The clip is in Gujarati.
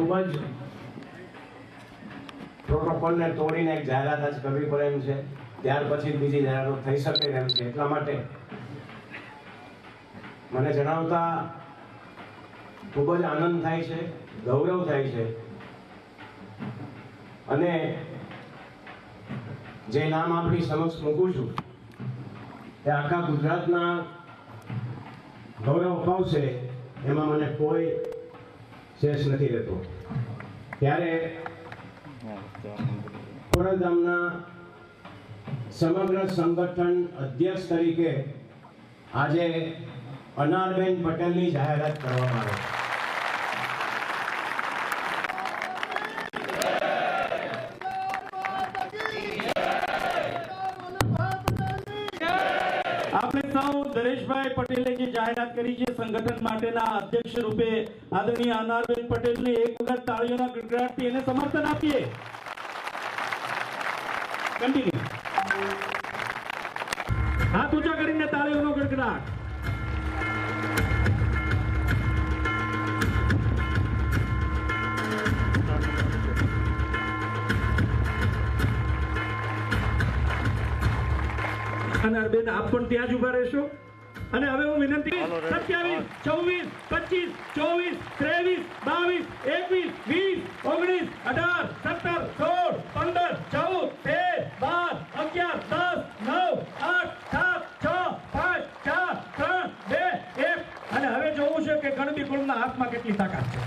ખૂબ જ પ્રોટોકોલને તોડીને એક જાહેરાત જ કરવી પડે એમ છે. ત્યાર પછી બીજી જાહેરાતો થઈ શકે એમ છે. એટલા માટે મને જણાવતા ખૂબ જ આનંદ થાય છે, ગૌરવ થાય છે. અને જે નામ આપણી સમક્ષ મૂકું છું, એ આખા ગુજરાતના ગૌરવ અપાવશે, એમાં મને કોઈ શેષ નથી રહેતો ત્યારે ખોડલધામના સમગ્ર સંગઠન અધ્યક્ષ તરીકે આજે અનારબેન પટેલની જાહેરાત કરવામાં આવે. આપણે સૌ દરેશભાઈ પટેલે જે જાહેરાત કરી છે, સંગઠન માટેના અધ્યક્ષ રૂપે આદરણીય અનારબેન પટેલને એક વખત તાળીઓના ગડગડાટથી એને સમર્થન આપીએ. કન્ટિન્યુ હાથ ઊંચા કરીને તાળીઓનો ગડગડાટ. અનારબેન આપ પણ ત્યાં જ ઊભા રહેશો. અને હવે હું વિનંતી સત્યાવીસ ચોવીસ પચીસ ચોવીસ ત્રેવીસ બાવીસ એકવીસ વીસ ઓગણીસ અઢાર સત્તર સોળ પંદર ચૌદ તેર બાર અગિયાર દસ નવ આઠ સાત છ પાંચ ચાર ત્રણ બે એક. અને હવે જોવું છે કે ગણબી કુળના હાથમાં કેટલી તાકાત છે.